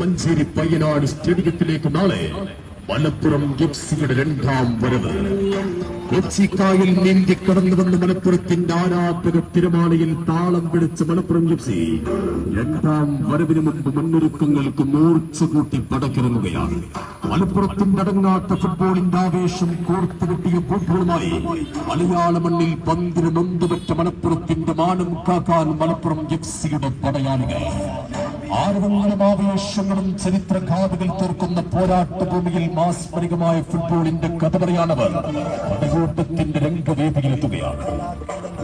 മഞ്ചേരി പയ്യനാട് സ്റ്റേഡിയത്തിലേക്ക് നാളെ മലപ്പുറം എഫ്സിയുടെ രണ്ടാം വരവ്. കൊച്ചിക്കായിൽ നീന്തി കടന്നു വന്ന മലപ്പുറത്തിന്റെ ആരാധക തിരമാലയിൽ താളം പിടിച്ച മലപ്പുറം എഫ്സി രണ്ടാം വരവിന് മുമ്പ് മുന്നൊരുക്കങ്ങൾക്ക് മൂർച്ച കൂട്ടി പടക്കിറങ്ങുകയാണ്. മലപ്പുറത്തിന്റെ അടങ്ങാത്ത ഫുട്ബോളിന്റെ ആവേശം കോർത്തുകെട്ടിയ കൂട്ടുകളുമായി മലയാള മണ്ണിൽ പന്തിന് നൊന്തുപറ്റ മലപ്പുറത്തിന്റെ മാനം കാക്കാൻ മലപ്പുറം എഫ്സിയുടെ പടയാളികൾ. ആരവങ്ങളും ആവേശങ്ങളും ചരിത്രഘാതകൾ തീർക്കുന്ന പോരാട്ട ഭൂമിയിൽ മാസ്മരികമായ ഫുട്ബോളിന്റെ കഥ പറയാനവർ പടകൂട്ടത്തിന്റെ രംഗവേദിയിലെത്തുകയാണ്.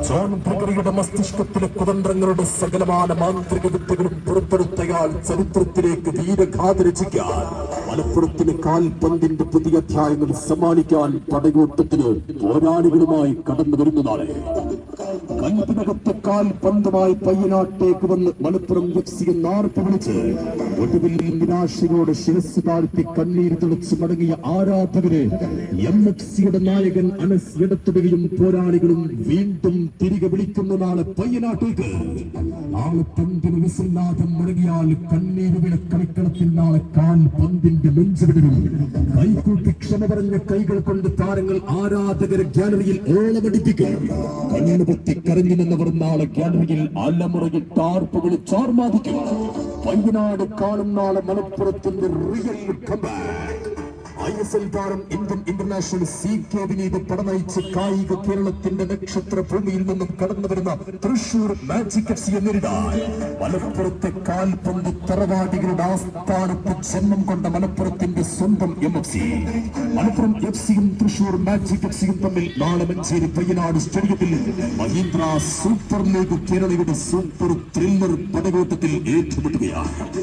ജോൺ ബ്രിഗറിയുടെ മസ്തിഷ്കത്തിലെ കുതന്ത്രങ്ങളുടെ സകലമാന മാന്ത്രിക വിദ്യകളും പുറത്തെടുത്തയാൾ ചരിത്രത്തിലേക്ക് വീരഗാഥ രചിക്കാൻ മലപ്പുറത്തിന് കാൽപന്തിന്റെ പുതിയ അധ്യായങ്ങൾ സമ്മാനിക്കാൻ പടയോട്ടത്തിന് പോരാളികളുമായി കടന്നു വരുന്നതാണ് കൽപ്പിനകത്ത് കാൽപന്തുമായി പയ്യനാട്ടേക്ക് വന്ന് മലപ്പുറം എഫ് സി വിളിച്ച് ഒടുവിൽ നിരാശയോടെ ശിരസ് താഴ്ത്തി കണ്ണീർ തുളച്ച് മടങ്ങിയ ആരാധകര് എം എഫ് സിയുടെ നായകൻ അനസ് എടുത്തിടുകയും പോരാളികളും വീണ്ടും തിരികെ വിളിക്കുന്നതാണ് പയ്യനാട്ടേക്ക്. നാളെ പന്തിന് വിസില്ലാതെ മുടങ്ങിയാൽ കണ്ണീര് വിട കളിക്കളത്തിൽ നാളെ കാൽ പന്തിന്റെ നെഞ്ചുവിടരും കൈക്കൂട്ടി ക്ഷമ പറഞ്ഞ കൈകൾ കൊണ്ട് താരങ്ങൾ ആരാധകരെ ഗാലറിയിൽ ഓളമടിപ്പിക്കും. കണ്ണുപൊത്തി കരഞ്ഞു നിന്നവർ നാളെ ഗാലറിയിൽ അലമുറയിൽ താർപ്പ് വിളിച്ച് ആർമാദിക്കും വയനാട് കാണും നാളെ മലപ്പുറത്തിന്റെ real comeback I S L താരം Indian international C K Vineeth പടനയിച്ച് കായിക കേരളത്തിന്റെ നക്ഷത്ര ഭൂമിയിൽ നിന്നും കടന്നു വരുന്ന തൃശൂർ മാജിക് എഫ് സിയെ നേരിടാൻ മലപ്പുറത്തെ കാൽപന്ത് തറവാടികളുടെ ആസ്ഥാനത്ത് ജന്മം കൊണ്ട മലപ്പുറത്തിന്റെ സ്വന്തം M F C Malappuram F സിയും തൃശൂർ മാജിക് എഫ് സിയും തമ്മിൽ നാളെ മഞ്ചേരി പയ്യനാട് സ്റ്റേഡിയത്തിൽ മഹീന്ദ്ര സൂപ്പർ ലീഗ് കേരളയുടെ സൂപ്പർ ത്രില്ലർ പടകോട്ടത്തിൽ ഏറ്റുമുട്ടുകയാണ്.